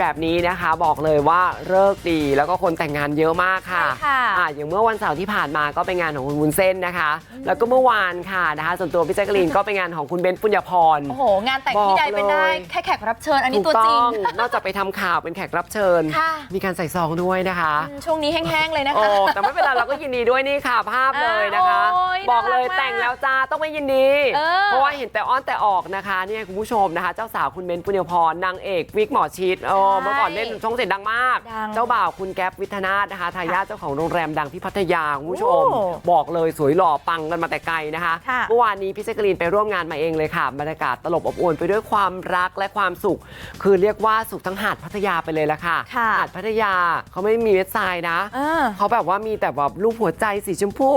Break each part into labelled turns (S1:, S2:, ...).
S1: แบบนี้นะคะบอกเลยว่าเลิกษ์ดีแล้วก็คนแต่งงานเยอะมากค่ะ
S2: ใช่ค่ะ
S1: อะอย่างเมื่อวันเสาร์ที่ผ่านมาก็เป็นงานของคุณวุ้นเส้นนะคะ แล้วก็เมื่อวานค่ะนะคะส่วนตัวพี่แจ๊กกะลีนก็เป็นงานของคุณเบนซ์ปุญญพร
S2: โอ้โหงานแต่งที่ใดเป็นได้
S1: บอกเลย
S2: แค่แขกรับเชิญ อันนี้
S1: ถูก
S2: ตัวจริ
S1: ต้
S2: ง
S1: องนอกจากไปทำข่าวเป็นแขกรับเชิญ
S2: ค่ะ
S1: มีการใส่ซองด้วยนะคะ
S2: อืมช่วงนี้แห้งๆเลยนะ
S1: โอ้
S2: คะ
S1: แต่ไม่เป็นไรเราก็ยินดีด้วยนี่ค่ะภาพเลยนะคะ
S2: อ่าโอ้ย
S1: บอกเลย
S2: น่ารักมาก
S1: แต่งแล้วจ้าต้องไม่ยินดี
S2: เออ
S1: เพราะว่าเห็นแต่อ้อนแต่ออกนะคะเนี่ยคุณผู้ชมนะคะ เจ้าสาวคุณเบนซ์ปุญญพรนางเอกวิกหมอชิดเออ
S2: ใช่
S1: เมื่อก่อนเล่นช่องเจ็ดดังมาก
S2: ดัง
S1: เจ้าบ่าวคุณแก๊ปวิทนาถนะคะทายาทเจ้าของโรงแรมดังที่พัทยาคุณผู้ชม
S2: โอ้
S1: บอกเลยสวยหล่อปังกันมาแต่ไกลนะคะ
S2: ค่ะ
S1: เมื่อวานนี้พี่แจ๊กกะลีนไปร่วมงานมาเองเลยค่ะบรรยากาศตลบอบอวลไปด้วยความรักและความสุข คือเรียกว่าสุขทั้งหาดพัทยาไปเลยละค่ะ
S2: ค่ะ
S1: หาดพัทยาเขาไม่มีเว็บไซต์นะ
S2: เออ
S1: เขาแบบว่ามีแต่แบบรูปหัวใจสีชมพู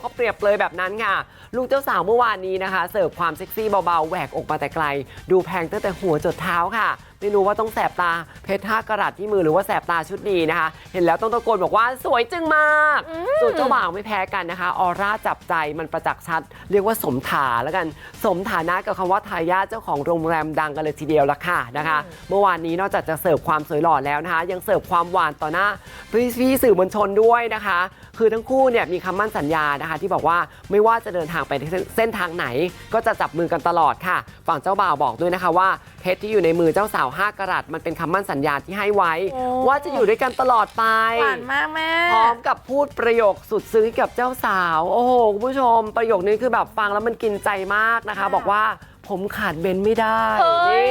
S1: เขาเปรียบเลยแบบนั้นค่ะ ลูกเจ้าสาวเมื่อวานนี้นะคะ เสิร์ฟความเซ็กซี่เบาๆแหวกอกมาแต่ไกล ดูแพงตั้งแต่หัวจดเท้าค่ะไม่รู้ว่าต้องแสบตาเพชรห้ากระดัตที่มือหรือว่าแสบตาชุดดีนะคะ เห็นแล้วต้องตะโกนบอกว่าสวยจึงมากส่วนเจ้าบ่าวไม่แพ้กันนะคะออร่าจับใจมันประจักษ์ชัด เรียกว่าสมถาแล้วกันสมฐานะกับคำว่าทายาทเจ้าของโรงแรมดังกันเลยทีเดียวละค่ะนะคะ เมื่อวานนี้นอกจากจะเสิร์ฟความสวยหล่อแล้วนะคะ ยังเสิร์ฟความหวานต่อหน้าพี่พี่ๆสื่อมวลชนด้วยนะคะ คือทั้งคู่เนี่ยมีคำมั่นสัญญานะคะ ที่บอกว่าไม่ว่าจะเดินทางไปเส้นทางไหน ก็จะจับมือกันตลอดค่ะ ฝั่งเจ้าบ่าวบอกด้วยนะคะว่าเพชรที่อยู่ในมือเจ้าสาว5กะรัตมันเป็นคำมั่นสัญญาที่ให้ไว้
S2: โอ้
S1: ว่าจะอยู่ด้วยกันตลอดไป
S2: หวานมากแม่
S1: พร้อมกับพูดประโยคสุดซึ้งให้กับเจ้าสาว โอ้โหคุณผู้ชม ประโยคนี้คือแบบฟังแล้วมันกินใจมากนะคะ
S2: ค่ะ
S1: บอกว่าผมขาดเบนไม่ได้
S2: เฮ้ย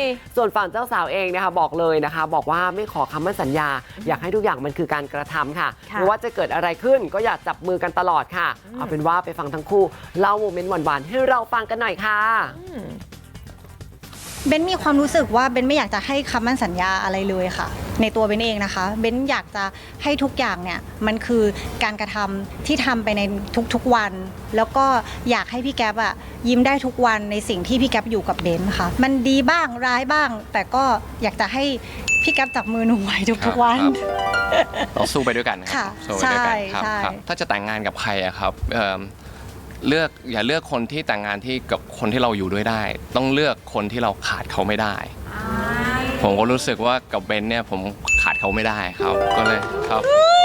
S1: นี่ส่วนฝั่งเจ้าสาวเองนะคะบอกเลยนะคะ บอกว่าไม่ขอคำมั่นสัญญา อยากให้ทุกอย่างมันคือการกระทำค่ะ
S2: ค่ะ
S1: ไม่ว่าจะเกิดอะไรขึ้นก็อยากจับมือกันตลอดค่ะ เอาเป็นว่าไปฟังทั้งคู่ เล่าโมเมนต์หวานๆให้เราฟังกันหน่อยค่ะ
S3: เบนมีความรู้สึกว่าเบนไม่อยากจะให้คำมั่นสัญญาอะไรเลยค่ะ ในตัวเบนเองนะคะ เบนอยากจะให้ทุกอย่างเนี่ยมันคือการกระทำที่ทำไปในทุกๆวัน แล้วก็อยากให้พี่แก๊ปอะยิ้มได้ทุกวันในสิ่งที่พี่แก๊ปอยู่กับเบนค่ะ มันดีบ้างร้ายบ้าง แต่ก็อยากจะให้พี่แก๊ปจับมือหนูไว้ทุกๆวัน
S4: เราสู้ไปด้วยกันครั
S3: ค่ะ
S4: บสู้ไปด้วยกันครับ
S3: ใช่
S4: ครับ
S3: ใช่
S4: ถ้าจะแต่งงานกับใครอะครับเอิ่ม เลือกอย่าเลือกคนที่แต่งงานที่กับคนที่เราอยู่ด้วยได้ ต้องเลือกคนที่เราขาดเขาไม่ได้ ผมก็รู้สึกว่ากับเบนเนี่ยผมขาดเขาไม่ได้ครับ ก็เลยครับ
S1: นัก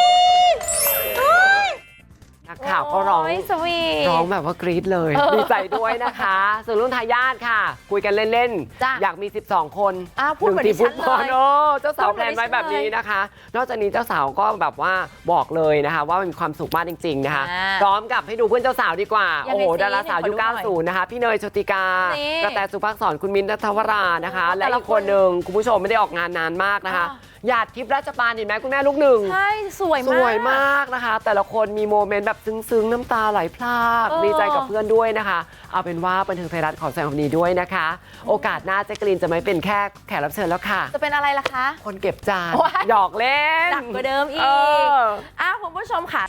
S1: ข่าวก็ร้อง
S2: โยสวีท
S1: ร้องแบบว่ากรี๊ดเลย
S2: เออ
S1: ดีใจด้วยนะคะส่วนรุ่นทายาทค่ะ คุยกันเล่น
S2: จ้ะ
S1: ๆอยากมี 12 คน
S2: อ้าวพูดเหมือน
S1: หนึ่งทีมฟุตบอล
S2: ดิฉันเลย
S1: โอ้เจ้าสาว
S2: พูดเห
S1: แพ
S2: มื
S1: ล
S2: อน
S1: นไว้แบบนี้นะคะ นอกจากนี้เจ้าสาวก็แบบว่าบอกเลยนะคะ ว่ามีความสุขมากจริง ๆ นะคะ
S2: อ่า
S1: พร้อมกับให้ดูเพื่อนเจ้าสาวดีกว่า
S2: ยังไง
S1: โอ้โห
S2: สิ
S1: ดาราสาวยุค
S2: ขอดูหน่อย
S1: 90 นะคะ พี่เนยโชติกา
S2: นี่
S1: กระแตสุภักษรคุณมิ้นท์นัทวรานะคะ
S2: โอ้
S1: และ
S2: แต่ละ
S1: อีกคนหนึ่งคุณผู้ชมไม่ได้ออกงานนานมากนะคะ
S2: อ่า
S1: หยาดทิพย์ราชปานเห็นไหมคุณแม่ลูกหนึ่ง
S2: ใช่สวย
S1: ส
S2: มาก
S1: วยมากนะคะ แต่ละคนมีโมเมนต์แบบซึ้งๆ น้ำตาไหลพราก
S2: เออ
S1: ดีใจกับเพื่อนด้วยนะคะ เอาเป็นว่าบันเทิงไทยรัฐขอแสดงความยินดีด้วยนะคะ โอกาสหน้าแจ๊กกะลีนจะไม่เป็นแค่แขกรับเชิญแล้วค่ะ
S2: จะเป็นอะไรล่ะคะ
S1: คนเก็บจาน
S2: ว้าย
S1: หยอกเล่น
S2: หนักกว่าเดิมอีก
S1: เออ
S2: อ้าวคุณผู้ชมค่ะ